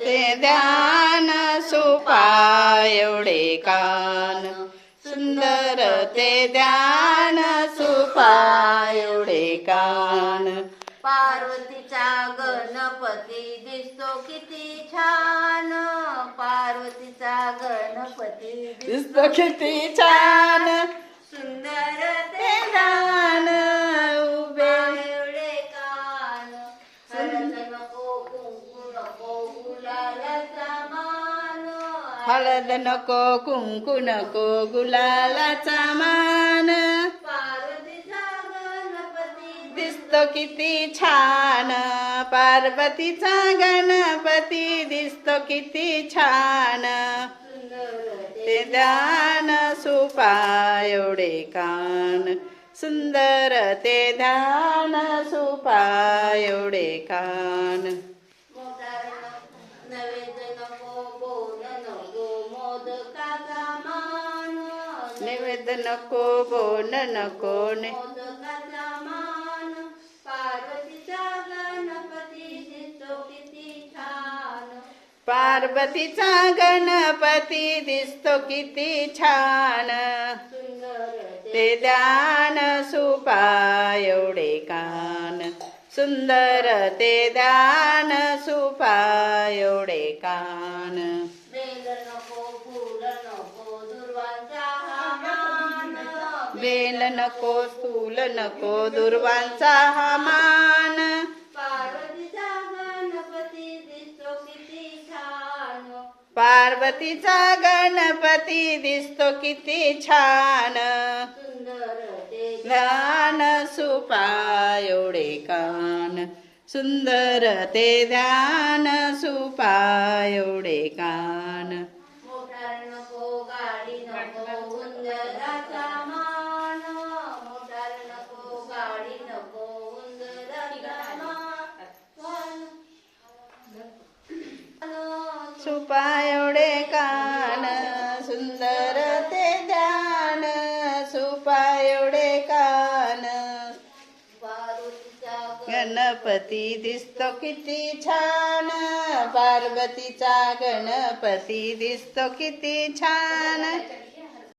ते ध्यान सुपाय एवढे कान. सुंदर ते ध्यान सुपाय एवढे कान. पार्वतीचा गणपती दिसतो किती छान. पार्वतीचा गणपती दिसतो किती छान. सुंदर हळद नको कुंकू नको गुलालाचा मान. दिसतो किती छान. पार्वतीचा गणपती दिसतो किती छान. ते ध्यान सुपाय एवढे कान. सुंदर ते ध्यान सुपाय एवढे कान. नैवेद्य नको बोन नको ने। पार्वतीचा गणपती दिसतो किती छान। पार्वतीचा गणपती दिसतो किती छान। सुंदर ते ध्यान सुपाय एवढे कान। सुंदर ते ध्यान सुपाय एवढे कान। बेल नको स्थूल नको दुर्वांचा हा मान. पार्वतीचा गणपती दिसतो किती छान. पार्वतीचा गणपती दिसतो किती छान. सुंदर ते ध्यान सुपाय एवढे कान. सुंदर ते ध्यान सुपाय एवढे कान. सुपा एवढे कान सुंदर ते ध्यान सुपा एवढे कान. गणपती दिसतो किती छान पार्वतीचा गणपती दिसतो किती छान.